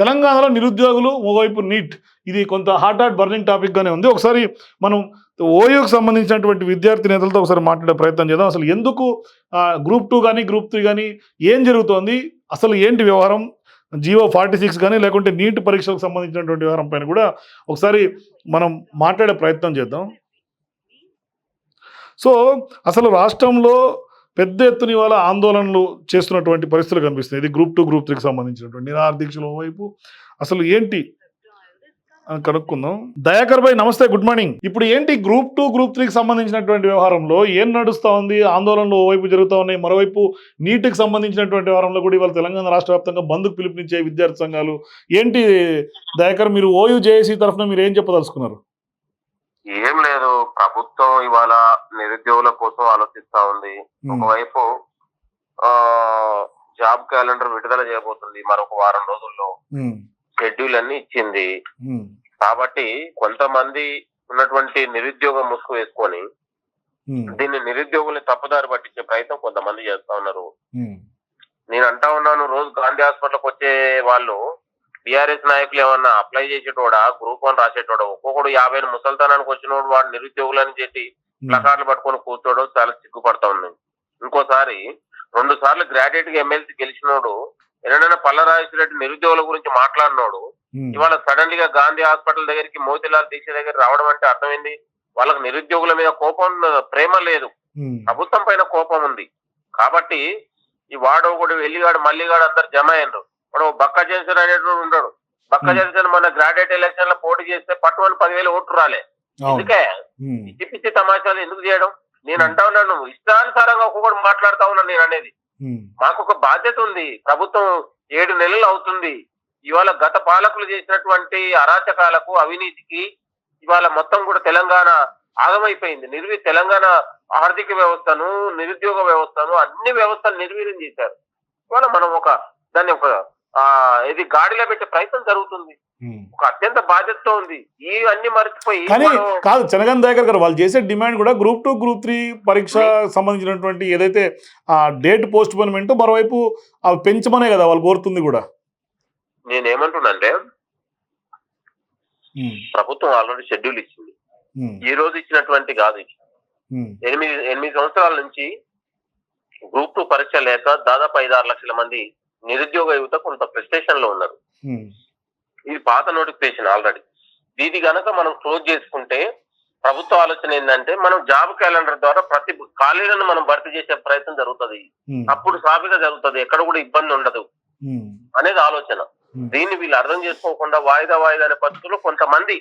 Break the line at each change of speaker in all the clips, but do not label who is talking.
తెలంగాణలో నిరుద్యోగులు ఓవైపు నీట్. ఇది కొంత హాట్ హాట్ బర్నింగ్ టాపిక్గానే ఉంది. ఒకసారి మనం ఓయూకి సంబంధించినటువంటి విద్యార్థి నేతలతో ఒకసారి మాట్లాడే ప్రయత్నం చేద్దాం. అసలు ఎందుకు గ్రూప్ టూ కానీ గ్రూప్ త్రీ కానీ ఏం జరుగుతోంది? అసలు ఏంటి వ్యవహారం? జియో ఫార్టీ సిక్స్ కానీ లేకుంటే నీట్ పరీక్షలకు సంబంధించినటువంటి వ్యవహారం పైన కూడా ఒకసారి మనం మాట్లాడే ప్రయత్నం చేద్దాం. సో అసలు రాష్ట్రంలో పెద్ద ఎత్తున ఇవాళ ఆందోళనలు చేస్తున్నటువంటి పరిస్థితులు కనిపిస్తున్నాయి. ఇది గ్రూప్ టూ గ్రూప్ త్రీకి సంబంధించినటువంటి నిరాహార దీక్షలు ఓవైపు అసలు ఏంటి? అని కనుక్కుందాం. దయాకర్ భాయ్ నమస్తే గుడ్ మార్నింగ్ ఇప్పుడు ఏంటి గ్రూప్ టూ గ్రూప్ త్రీకి సంబంధించినటువంటి వ్యవహారంలో? ఏం నడుస్తూ ఉంది? ఆందోళనలు ఓవైపు జరుగుతూ ఉన్నాయి. మరోవైపు నీటికి సంబంధించినటువంటి వ్యవహారంలో కూడా ఇవాళ తెలంగాణ రాష్ట్ర వ్యాప్తంగా బంద్కు పిలుపునిచ్చే విద్యార్థి సంఘాలు. ఏంటి దయాకర్ మీరు ఓయూ జేఏసీ తరఫున మీరు ఏం చెప్పదలుచుకున్నారు?
ఏం లేదు. ప్రభుత్వం ఇవాళ నిరుద్యోగుల కోసం ఆలోచిస్తా ఉంది. ఒకవైపు ఆ జాబ్ క్యాలెండర్ విడుదల చేయబోతుంది మరొక వారం రోజుల్లో. షెడ్యూల్ అన్ని ఇచ్చింది. కాబట్టి కొంతమంది ఉన్నటువంటి నిరుద్యోగం ముసుగు వేసుకొని దీన్ని నిరుద్యోగుల్ని తప్పుదారి పట్టించే ప్రయత్నం కొంతమంది చేస్తా ఉన్నారు. నేను అంటా ఉన్నాను రోజు గాంధీ హాస్పిటల్కి వచ్చే వాళ్ళు బీఆర్ఎస్ నాయకులు ఏమన్నా అప్లై చేసేటోడా గ్రూప్ వన్ రాసేటోడా? ఒక్కొక్కడు యాభై ముసల్తానానికి వచ్చినోడు వాడు నిరుద్యోగులని చెప్పి
ఉమ్,
ప్లకార్డులు పట్టుకొని కూర్చోవడం చాలా సిగ్గుపడతా ఉంది. ఇంకోసారి రెండు సార్లు గ్రాడ్యుయేట్గా ఎమ్మెల్సీ గెలిచినోడు ఎన్నడైనా పల్లరాజు రెడ్డి నిరుద్యోగుల గురించి మాట్లాడినోడు
ఉమ్,
ఇవాళ సడన్గా గాంధీ హాస్పిటల్ దగ్గరికి మోతిలాల్ దీక్ష దగ్గర రావడం అంటే అర్థమైంది. వాళ్ళకి నిరుద్యోగుల మీద కోపం ప్రేమ లేదు.
ఉమ్,
ప్రభుత్వం పైన కోపం ఉంది. కాబట్టి ఈ వాడు ఒకడు వెల్లిగాడు మల్లిగాడు అందరు జమ అయినరు. వాడు బక్క జన్సన్ అనేటువంటి ఉన్నాడు బక్క. జన్సన్ మన గ్రాడ్యుయేట్ ఎలక్షన్లో పోటీ చేస్తే పట్టుమని పదివేలు ఓట్లు రాలే. ఎందుకే? పిచ్చి పిచ్చి తమాషాలు ఎందుకు చేయడం? నేను అంటా ఉన్నాను ఇష్టానుసారంగా ఒక్కొక్కటి మాట్లాడుతా ఉన్నాను నేను అనేది. మాకు ఒక బాధ్యత ఉంది. ప్రభుత్వం ఏడు నెలలు అవుతుంది. ఇవాళ గత పాలకులు చేసినటువంటి అరాచకాలకు అవినీతికి ఇవాళ మొత్తం కూడా తెలంగాణ ఆగమైపోయింది. నిర్వి తెలంగాణ ఆర్థిక వ్యవస్థను నిరుద్యోగ వ్యవస్థను అన్ని వ్యవస్థలు నిర్వీర్యం చేశారు. ఇవాళ మనం ఒక దాన్ని ఒక ఇది గాడిలో పెట్టే ప్రయత్నం జరుగుతుంది. ఒక అత్యంత బాధ్యతతో ఉంది. ఈ అన్ని మర్చిపోయి
కానీ కాదు చనగన్ దయాకర్ గారు వాళ్ళు చేసే డిమాండ్ కూడా గ్రూప్ టూ గ్రూప్ త్రీ పరీక్ష సంబంధించినటువంటి ఏదైతే ఆ డేట్ పోస్ట్ పోన్మెంట్ మరోవైపు అవి పెంచమనే కదా వాళ్ళు కోరుతుంది కూడా.
నేనేమంటున్నానంటే ప్రభుత్వం ఆల్రెడీ షెడ్యూల్ ఇచ్చింది. ఈ రోజు ఇచ్చినటువంటి కాదు ఇది. ఎనిమిది ఎనిమిది సంవత్సరాల నుంచి గ్రూప్ టూ పరీక్ష లేక దాదాపు ఐదు ఆరు లక్షల మంది నిరుద్యోగ యువత కొంత ప్రెస్టేషన్లో ఉన్నారు. ఇది పాత నోటిఫికేషన్ ఆల్రెడీ ఇది గనక మనం క్లోజ్ చేసుకుంటే ప్రభుత్వ ఆలోచన ఏంటంటే మనం జాబ్ క్యాలెండర్ ద్వారా ప్రతి ఖాళీలను మనం భర్తీ చేసే ప్రయత్నం జరుగుతుంది. అప్పుడు సాఫీగా జరుగుతుంది. ఎక్కడ కూడా ఇబ్బంది ఉండదు. అనేది ఆలోచన. దీన్ని వీళ్ళు అర్థం చేసుకోకుండా వాయిదా వాయిదా అనే పద్ధతిలో కొంతమంది.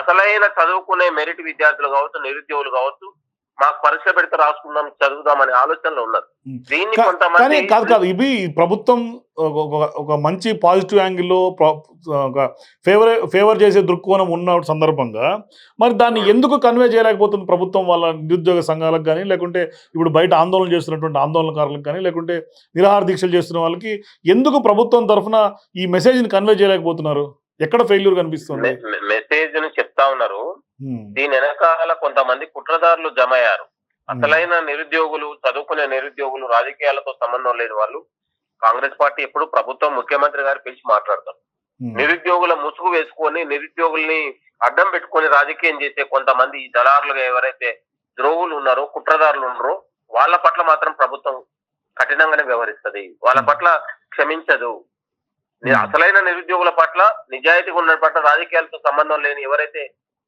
అసలైన చదువుకునే మెరిట్ విద్యార్థులు కావచ్చు నిరుద్యోగులు కావచ్చు మాకు పరీక్ష పెడితే రాసుకుందాం చదువుదాం అనే ఆలోచనలో ఉన్నారు. దీన్ని కొంతమంది
కాదు కాదు ఇవి ప్రభుత్వం ఒక- మంచి పాజిటివ్ యాంగిల్లో ఫేవర్ ఫేవర్ చేసే దృక్కోణం ఉన్న సందర్భంగా మరి దాన్ని ఎందుకు కన్వే చేయలేకపోతుంది ప్రభుత్వం వాళ్ళ నిరుద్యోగ సంఘాలకు కానీ లేకుంటే ఇప్పుడు బయట ఆందోళన చేస్తున్నటువంటి ఆందోళనకారులకు కానీ లేకుంటే నిరాహార దీక్షలు చేస్తున్న వాళ్ళకి ఎందుకు ప్రభుత్వం తరఫున ఈ మెసేజ్ని కన్వే చేయలేకపోతున్నారు? ఎక్కడ ఫెయిల్యూర్ కనిపిస్తుంది?
మెసేజ్ ఉన్నారు. దీని వెనకాల కొంతమంది కుట్రదారులు జమ అయ్యారు అసలైన నిరుద్యోగులు చదువుకునే నిరుద్యోగులు రాజకీయాలతో సంబంధం లేని వాళ్ళు. కాంగ్రెస్ పార్టీ ఎప్పుడు ప్రభుత్వం ముఖ్యమంత్రి గారు పిలిచి మాట్లాడతారు. నిరుద్యోగుల ముసుగు వేసుకొని నిరుద్యోగుల్ని అడ్డం పెట్టుకొని రాజకీయం చేసే కొంతమంది ఈ దళారులుగా ఎవరైతే ద్రోవులు ఉన్నారో కుట్రదారులు ఉన్నారో వాళ్ళ పట్ల మాత్రం ప్రభుత్వం కఠినంగానే వ్యవహరిస్తది. వాళ్ళ పట్ల క్షమించదు. ని-
Hmm.
అసలైన నిరుద్యోగుల పట్ల నిజాయితీగా ఉన్న పట్ల రాజకీయాలతో సంబంధం లేని ఎవరైతే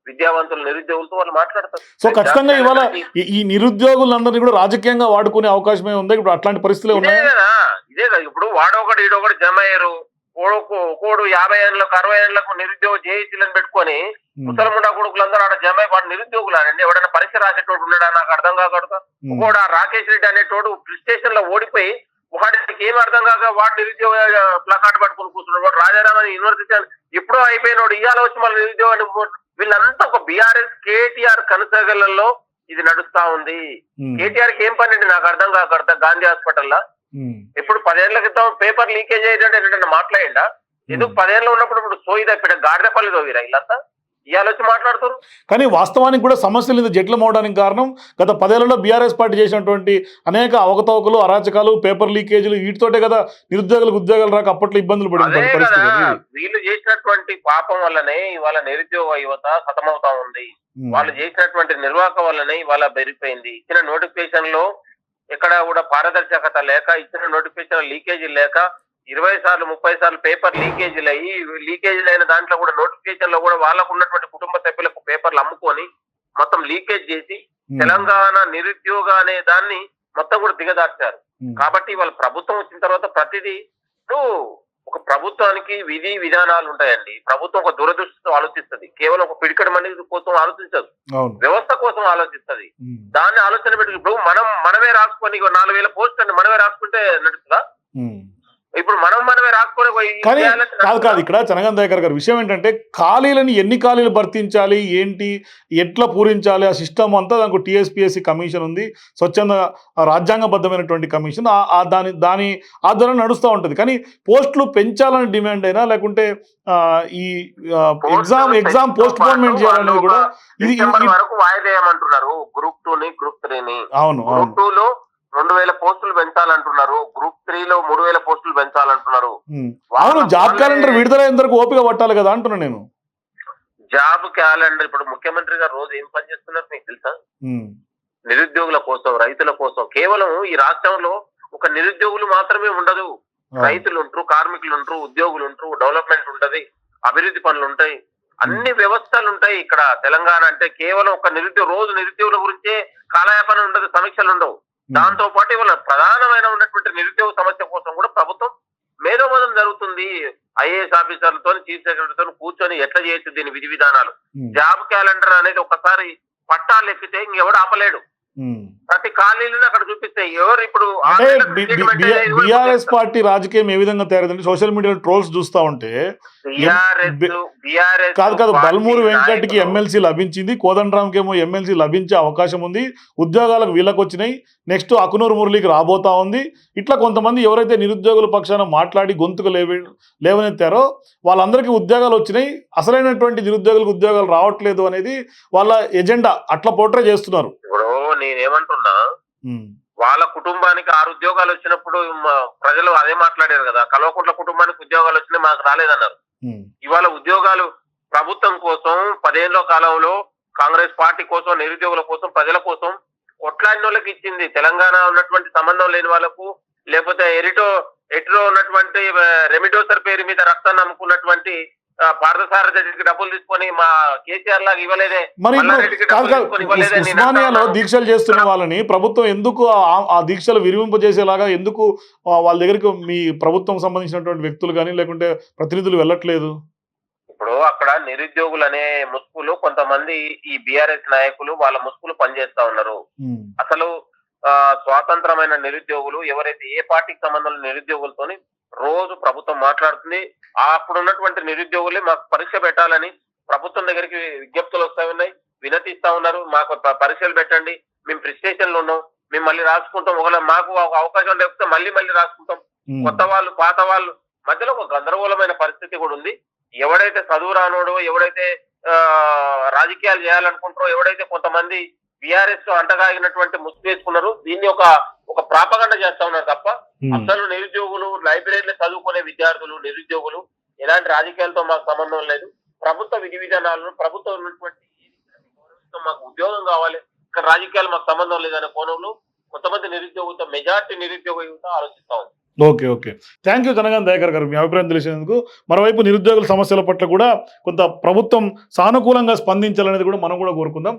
విద్యావంతులు నిరుద్యోగులతో వాళ్ళు మాట్లాడతారు.
సో ఖచ్చితంగా ఇవాళ ఈ- నిరుద్యోగులందరినీ కూడా రాజకీయంగా వాడుకునే అవకాశమే ఉంది? ఇప్పుడు అట్లాంటి పరిస్థితులే
ఇదే
ఉన్నాయి?
కదా ఇదే కదా. ఇప్పుడు వాడొకడు ఈడొకడు జమ అయ్యారు. కోడు కోడు యాభై ఏళ్ళకు అరవై ఏళ్ళకు నిరుద్యోగ జేఏసీలను పెట్టుకొని ముసలముండా కొడుకులందరూ ఆడ జమ వాడు నిరుద్యోగులు అండి ఎవడైనా పరీక్ష రాసేటోడు ఉన్నాడా? నాకు అర్థం కాకూడదు ఒకడు రాకేష్ రెడ్డి అనేటోడు స్టేషన్లో ఓడిపోయి వాడికి ఏం అర్థం కాక వాడు నిరుద్యోగ ప్లకార్డ్ పట్టుకొని కూర్చున్నాడు. రాజారామని యూనివర్సిటీ ఎప్పుడో అయిపోయినోడు. ఇవాళ వచ్చి మళ్ళీ నిరుద్యోగాన్ని వీళ్ళంతా ఒక బీఆర్ఎస్ కేటీఆర్ కనసగలలో ఇది నడుస్తా ఉంది. కేటీఆర్కి ఏం పని అండి నాకు అర్థం కాకూడదు గాంధీ హాస్పిటల్లో. ఇప్పుడు పదేళ్ళ క్రితం పేపర్ లీకేజ్ అయ్యేటంటే ఏంటంటే మాట్లాడిండా? ఎందుకు పదేళ్ళు ఉన్నప్పుడు ఇప్పుడు సోయి తప్పిడ? గాడిదపల్లి తోవిరా వీళ్ళంతా? ఇవాళ వచ్చి మాట్లాడుతారు
కానీ వాస్తవానికి కూడా సమస్యలు ఇంత జట్లం అవడానికి కారణం గత పదేళ్ళలో బీఆర్ఎస్ పార్టీ చేసినటువంటి అనేక అవకతవకలు అరాచకాలు పేపర్ లీకేజీలు వీటితోటే కదా నిరుద్యోగులకు ఉద్యోగాలు రాక అప్పట్లో ఇబ్బందులు
అది. వీళ్ళు చేసినటువంటి పాపం వల్లనే ఇవాళ నిరుద్యోగ యువత సతమవుతా ఉంది. వాళ్ళు చేసినటువంటి నిర్వాహక వల్లనే ఇవాళ పెరిగిపోయింది ఇచ్చిన నోటిఫికేషన్లో ఎక్కడ కూడా పారదర్శకత లేక ఇచ్చిన నోటిఫికేషన్ లీకేజీ లేక ఇరవై సార్లు ముప్పై సార్లు పేపర్ లీకేజీలు అయ్యి లీకేజీలు అయిన దాంట్లో కూడా నోటిఫికేషన్లో కూడా వాళ్ళకు ఉన్నటువంటి కుటుంబ సభ్యులకు పేపర్లు అమ్ముకొని మొత్తం లీకేజ్ చేసి. తెలంగాణ నిరుద్యోగ అనే దాన్ని మొత్తం కూడా దిగదార్చారు. కాబట్టి వాళ్ళ ప్రభుత్వం వచ్చిన తర్వాత ప్రతిదీ ఇప్పుడు ఒక ప్రభుత్వానికి విధి విధానాలు ఉంటాయండి ప్రభుత్వం ఒక దురదృష్టితో ఆలోచిస్తుంది కేవలం ఒక పిడికడ మంది కోసం ఆలోచించదు వ్యవస్థ కోసం ఆలోచిస్తుంది. దాన్ని ఆలోచన పెట్టి ఇప్పుడు మనం మనమే రాసుకొని నాలుగు వేల పోస్ట్ అండి మనమే రాసుకుంటే నడుస్తుందా. ఇప్పుడు మనం మనమే రాసుకొని పోయి
కానీ
చేయాలంటే
కాదు కాదు? ఇక్కడ చనగన్ దయాకర్ గారు విషయం ఏంటంటే ఖాళీలను ఎన్ని ఖాళీలు భర్తించాలి ఏంటి ఎట్లా పూరించాలి ఆ సిస్టమ్ అంతా దానికి టీఎస్పీఎస్సీ కమిషన్ ఉంది స్వచ్ఛంద రాజ్యాంగబద్ధమైనటువంటి కమిషన్ దాని దాని ఆధ్వర్యం నడుస్తూ ఉంటుంది. కానీ పోస్టులు పెంచాలని డిమాండ్ అయినా లేకుంటే ఈ ఎగ్జామ్ ఎగ్జామ్ పోస్ట్ పోన్మెంట్ చేయాలనేది కూడా ఇది
వరకు వాయిదేయమంటున్నారు గ్రూప్ టూ ని గ్రూప్ త్రీ ని
అవును అవును
గ్రూప్ టూ లో రెండు వేల పోస్టులు పెంచాలంటున్నారు గ్రూప్ త్రీ లో మూడు వేల పోస్టులు పెంచాలంటున్నారు.
అవును జాబ్ క్యాలెండర్ విడుదలైన వరకు ఓపిక పట్టాలి కదా అంటున్నా నేను
జాబ్ క్యాలెండర్ ఇప్పుడు ముఖ్యమంత్రి గారు రోజు ఏం పని చేస్తున్నారు మీకు తెలుసా. నిరుద్యోగుల కోసం రైతుల కోసం కేవలం ఈ రాష్ట్రంలో ఒక నిరుద్యోగులు మాత్రమే ఉండదు. రైతులు ఉంటారు కార్మికులు ఉంటారు ఉద్యోగులు ఉంటారు డెవలప్మెంట్ ఉంటది అభివృద్ధి పనులు ఉంటాయి అన్ని వ్యవస్థలు ఉంటాయి ఇక్కడ తెలంగాణ అంటే కేవలం ఒక నిరుద్యోగ రోజు నిరుద్యోగుల గురించే కాలయాపన ఉండదు సమీక్షలు ఉండవు. దాంతో పాటు ఇవాళ ప్రధానమైన ఉన్నటువంటి నిరుద్యోగ సమస్య కోసం కూడా ప్రభుత్వం మేధోమదం జరుగుతుంది ఐఏఎస్ ఆఫీసర్లతో చీఫ్ సెక్రటరీతో కూర్చొని ఎట్లా చేయొచ్చు దీని విధి విధానాలు. జాబ్ క్యాలెండర్ అనేది ఒకసారి పట్టాలు ఎక్కితే ఇంకెవడు ఆపలేడు. ప్రతి అక్కడ చూపిస్తాయి ఎవరు ఇప్పుడు
బిఆర్ఎస్? పార్టీ రాజకీయం ఏ విధంగా తయారైందంటే సోషల్ మీడియాలో ట్రోల్స్ చూస్తా ఉంటే కాదు కాదు బల్మూరు వెంకట్కి ఎమ్మెల్సీ లభించింది కోదండరామ్కి ఏమో ఎమ్మెల్సీ లభించే అవకాశం ఉంది ఉద్యోగాలకు వీళ్ళకి వచ్చినాయి నెక్స్ట్ అకునూరు మురళికి రాబోతా ఉంది. ఇట్లా కొంతమంది ఎవరైతే నిరుద్యోగుల పక్షాన మాట్లాడి గొంతుకు లేవ లేవనెత్తారో వాళ్ళందరికీ ఉద్యోగాలు వచ్చినాయి అసలైనటువంటి నిరుద్యోగులకు ఉద్యోగాలు రావట్లేదు అనేది వాళ్ళ ఎజెండా అట్లా పోట్రే చేస్తున్నారు.
ఇప్పుడు నేనేమంటున్నా
ఉమ్,
వాళ్ళ కుటుంబానికి ఆరు ఉద్యోగాలు వచ్చినప్పుడు ప్రజలు అదే మాట్లాడారు కదా. కల్వకుంట్ల కుటుంబానికి ఉద్యోగాలు వచ్చినాయి మాకు రాలేదన్నారు. ఇవాళ ఉద్యోగాలు ప్రభుత్వం కోసం పదేళ్ళ కాలంలో కాంగ్రెస్ పార్టీ కోసం నిరుద్యోగుల కోసం ప్రజల కోసం కొట్లాడిన వాళ్ళకి ఇచ్చింది. తెలంగాణ ఉన్నటువంటి సంబంధం లేని వాళ్ళకు లేకపోతే ఎరిటో ఎటిరో ఉన్నటువంటి రెమిడోసర్ పేరు మీద రక్తాన్ని నమ్ముకున్నటువంటి డబ్బులు తీసుకొని మా కేసీఆర్ లాగా ఇవ్వలేదే.
ఉస్మానియాలో. దీక్షలు చేస్తున్న వాళ్ళని ప్రభుత్వం ఎందుకు ఆ- దీక్షలు విరివింపజేసేలాగా ఎందుకు వాళ్ళ దగ్గరికి మీ ప్రభుత్వం సంబంధించినటువంటి వ్యక్తులు కానీ లేకుంటే ప్రతినిధులు వెళ్ళట్లేదు?
ఇప్పుడు అక్కడ నిరుద్యోగులు అనే ముసుగులు కొంతమంది ఈ బీఆర్ఎస్ నాయకులు వాళ్ళ ముసుగులు పనిచేస్తా ఉన్నారు. అసలు ఆ, స్వాతంత్రమైన నిరుద్యోగులు ఎవరైతే ఏ పార్టీకి సంబంధం నిరుద్యోగులతోని రోజు ప్రభుత్వం మాట్లాడుతుంది. అప్పుడు ఉన్నటువంటి నిరుద్యోగులే మాకు పరీక్ష పెట్టాలని ప్రభుత్వం దగ్గరికి విజ్ఞప్తులు వస్తా ఉన్నాయి. వినతిస్తా ఉన్నారు. మాకు పరీక్షలు పెట్టండి. మేము ప్రిస్టేషన్లో ఉన్నాం. మేము మళ్ళీ రాసుకుంటాం. ఒకవేళ మాకు ఒక అవకాశం లేకపోతే మళ్ళీ మళ్ళీ రాసుకుంటాం. కొత్త వాళ్ళు పాత వాళ్ళు మధ్యలో ఒక గందరగోళమైన పరిస్థితి కూడా ఉంది. ఎవడైతే చదువు రానోడో ఎవడైతే రాజకీయాలు చేయాలనుకుంటారో ఎవడైతే కొంతమంది బీఆర్ఎస్తో అంటగాగినటువంటి ముసుగు వేసుకున్నారు. దీన్ని ఒక ఒక ప్రాపగండ చేస్తా ఉన్నారు తప్ప
ఉమ్,
అసలు నిరుద్యోగులు లైబ్రరీలో చదువుకునే విద్యార్థులు నిరుద్యోగులు ఎలాంటి రాజకీయాలతో మాకు సంబంధం లేదు. ప్రభుత్వ విధి విధానాలను ప్రభుత్వం ఉన్నటువంటి మాకు ఉద్యోగం కావాలి. ఇక్కడ రాజకీయాలు మాకు సంబంధం లేదనే కోణంలో కొంతమంది నిరుద్యోగులతో మెజార్టీ నిరుద్యోగ యువత ఆలోచిస్తా ఉంది.
Okay okay. Thank you Jangaon Dayakar గారు. మీ అభిప్రాయం తెలిసినందుకు. మరోవైపు నిరుద్యోగుల సమస్యల పట్ల కూడా కొంత ప్రభుత్వం సానుకూలంగా స్పందించాలనేది కూడా మనం కూడా కోరుకుందాం.